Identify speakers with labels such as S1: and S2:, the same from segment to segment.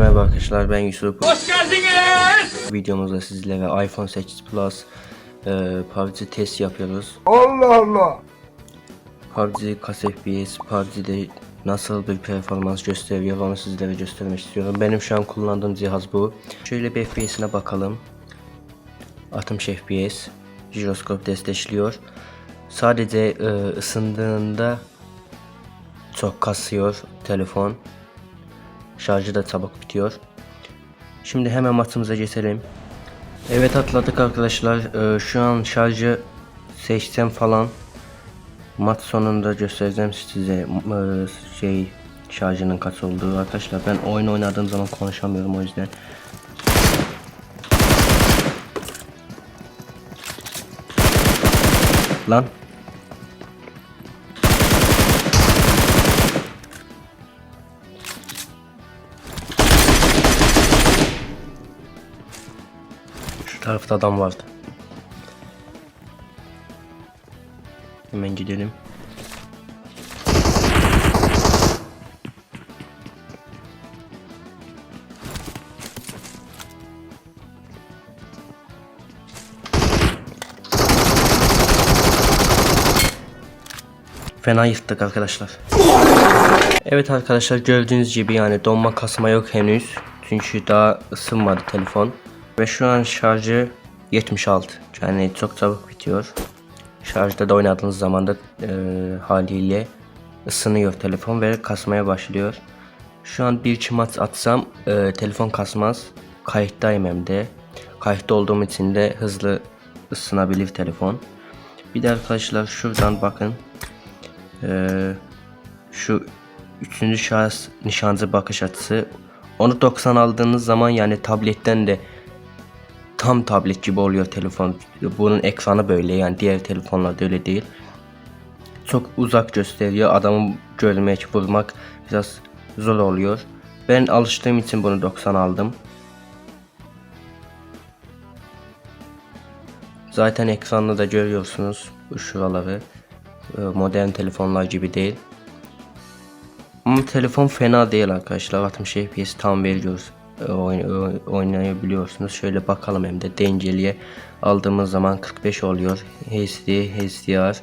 S1: merhaba arkadaşlar ben Yusuf.
S2: Hoş geldiniz.
S1: Videomuzda sizlere iPhone 8 Plus e, PUBG test yapıyoruz.
S3: Allah Allah.
S1: PUBG kaç FPS, PUBG'de nasıl bir performans gösteriyor onu sizlere göstermek istiyorum. Benim şu an kullandığım cihaz bu. Şöyle bir FPS'ine bakalım. 60 FPS. Jiroskop destekliyor. Sadece e, ısındığında çok kasıyor telefon. Şarjı da çabuk bitiyor. Şimdi hemen maçımıza geçelim. Evet atladık arkadaşlar. Ee, şu an şarjı 80 falan. Maç sonunda göstereceğim size e, şey şarjının kaç olduğu arkadaşlar. Ben oyun oynadığım zaman konuşamıyorum o yüzden. Lan tarafta adam vardı. Hemen gidelim. Fena yırttık arkadaşlar. Evet arkadaşlar gördüğünüz gibi yani donma kasma yok henüz. Çünkü daha ısınmadı telefon. Ve şu an şarjı 76. Yani çok çabuk bitiyor. Şarjda da oynadığınız zaman da e, haliyle ısınıyor telefon ve kasmaya başlıyor. Şu an bir iki maç atsam e, telefon kasmaz. Kayıttayım hem de. Kayıtta olduğum için de hızlı ısınabilir telefon. Bir de arkadaşlar şuradan bakın. E, şu üçüncü şahıs nişancı bakış açısı. Onu 90 aldığınız zaman yani tabletten de tam tablet gibi oluyor telefon. Bunun ekranı böyle yani diğer telefonlarda öyle değil. Çok uzak gösteriyor. Adamı görmek, vurmak biraz zor oluyor. Ben alıştığım için bunu 90 aldım. Zaten ekranda da görüyorsunuz şuraları. Ee, Modern telefonlar gibi değil. Ama telefon fena değil arkadaşlar. 60 FPS tam veriyoruz. E, oyn- e, oynayabiliyorsunuz. Şöyle bakalım hem de dengeliye aldığımız zaman 45 oluyor. HD, HDR,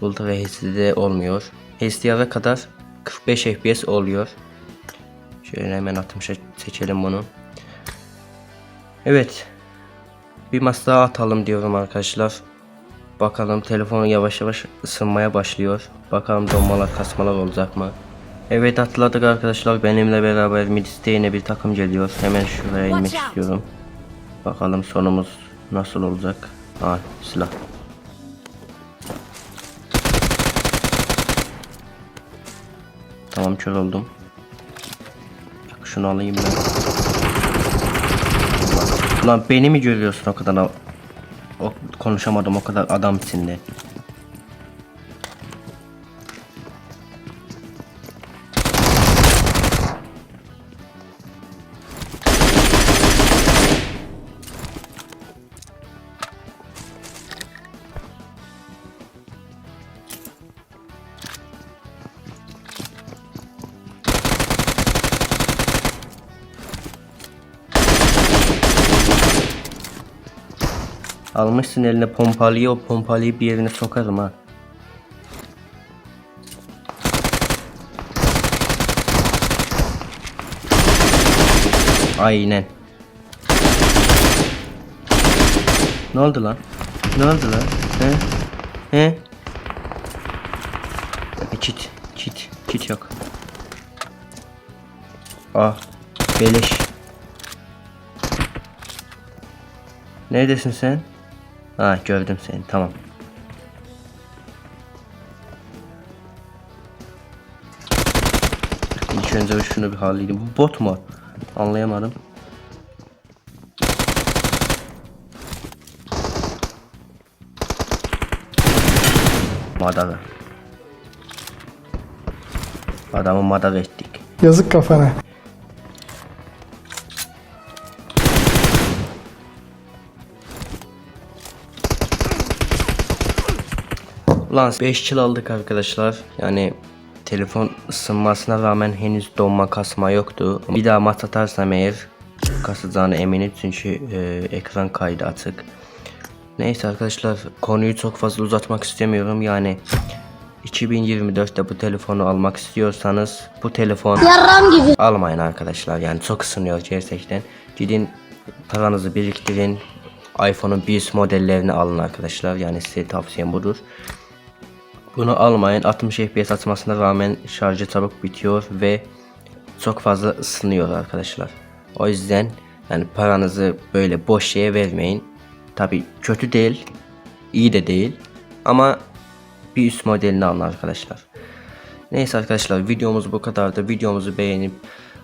S1: Ultra HD'de olmuyor. HDR'a kadar 45 FPS oluyor. Şöyle hemen 60'a seçelim bunu. Evet. Bir maç daha atalım diyorum arkadaşlar. Bakalım telefonu yavaş yavaş ısınmaya başlıyor. Bakalım donmalar kasmalar olacak mı? Evet atladık arkadaşlar. Benimle beraber Midiste yine bir takım geliyor. Hemen şuraya inmek istiyorum. Bakalım sonumuz nasıl olacak. Aa silah. Tamam kör oldum. Bak şunu alayım ben. Lan beni mi görüyorsun o kadar o, konuşamadım o kadar adam içinde. Almışsın eline pompalıyı o pompalıyı bir yerine sokarım ha. Aynen. Ne oldu lan? Ne oldu lan? He? He? Kit, kit, kit yok. Ah, beleş. Neredesin sen? Ha gördüm seni tamam. İlk önce şunu bir halledeyim. Bu bot mu? Anlayamadım. Madara. Adamı madara ettik.
S3: Yazık kafana.
S1: Ulan 5 kill aldık arkadaşlar. Yani telefon ısınmasına rağmen henüz donma kasma yoktu. Bir daha mat atarsam eğer kasacağına eminim çünkü e, ekran kaydı açık. Neyse arkadaşlar konuyu çok fazla uzatmak istemiyorum yani 2024'te bu telefonu almak istiyorsanız bu telefon almayın arkadaşlar yani çok ısınıyor gerçekten. Gidin paranızı biriktirin iPhone'un bir modellerini alın arkadaşlar yani size tavsiyem budur. Bunu almayın 60 FPS atmasına rağmen şarjı çabuk bitiyor ve çok fazla ısınıyor arkadaşlar. O yüzden yani paranızı böyle boş şeye vermeyin. Tabi kötü değil, iyi de değil ama bir üst modelini alın arkadaşlar. Neyse arkadaşlar videomuz bu kadardı. Videomuzu beğenip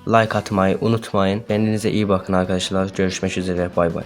S1: like atmayı unutmayın. Kendinize iyi bakın arkadaşlar. Görüşmek üzere. Bay bay.